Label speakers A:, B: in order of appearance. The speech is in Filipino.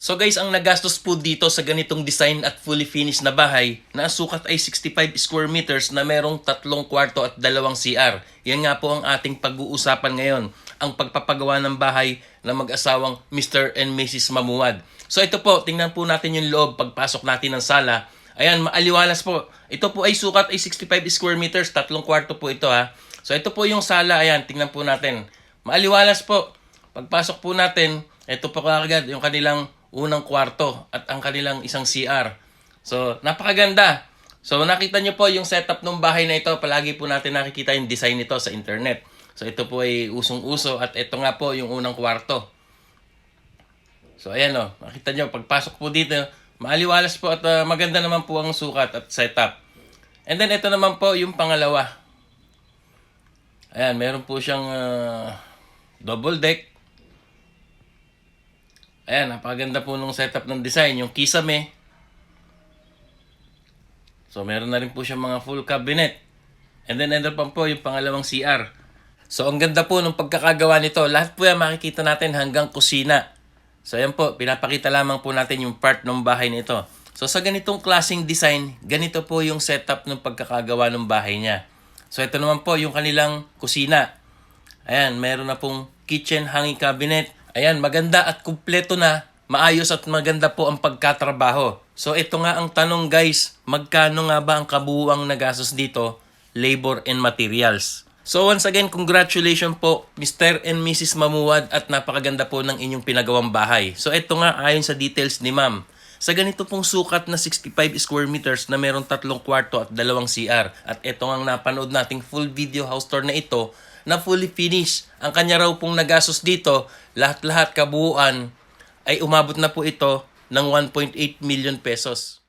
A: So guys, ang nagastos po dito sa ganitong design at fully finished na bahay, na sukat ay 65 square meters na merong tatlong kwarto at dalawang CR. Yan nga po ang ating pag-uusapan ngayon, ang pagpapagawa ng bahay ng mag-asawang Mr. and Mrs. Mamuwad. So ito po, tingnan po natin yung loob pagpasok natin ng sala. Ayan, maaliwalas po. Ito po ay sukat ay 65 square meters, tatlong kwarto po ito ha. So ito po yung sala, ayan, tingnan po natin. Maaliwalas po. Pagpasok po natin, ito po kagad yung kanilang unang kwarto at ang kanilang isang CR. So, napakaganda. So, nakita nyo po yung setup ng bahay na ito. Palagi po natin nakikita yung design nito sa internet. So, ito po ay usong-uso at ito nga po yung unang kwarto. So, ayan o. Nakita nyo, pagpasok po dito, maaliwalas po at uh, maganda naman po ang sukat at setup. And then, ito naman po yung pangalawa. Ayan, meron po siyang uh, double deck. Ayan, napakaganda po nung setup ng design. Yung kisame. So, meron na rin po siyang mga full cabinet. And then, ito pa po yung pangalawang CR. So, ang ganda po nung pagkakagawa nito. Lahat po yan makikita natin hanggang kusina. So, ayan po, pinapakita lamang po natin yung part ng bahay nito. So, sa ganitong klaseng design, ganito po yung setup ng pagkakagawa ng bahay niya. So, ito naman po yung kanilang kusina. Ayan, meron na pong kitchen hanging cabinet. Ayan, maganda at kumpleto na. Maayos at maganda po ang pagkatrabaho. So ito nga ang tanong guys, magkano nga ba ang kabuuang nagastos dito? Labor and materials. So once again, congratulations po Mr. and Mrs. Mamuwad at napakaganda po ng inyong pinagawang bahay. So ito nga ayon sa details ni ma'am. Sa ganito pong sukat na 65 square meters na merong tatlong kwarto at dalawang CR. At ito nga ang napanood nating full video house tour na ito na fully finished. Ang kanya raw pong nagastos dito, lahat-lahat kabuuan ay umabot na po ito ng 1.8 million pesos.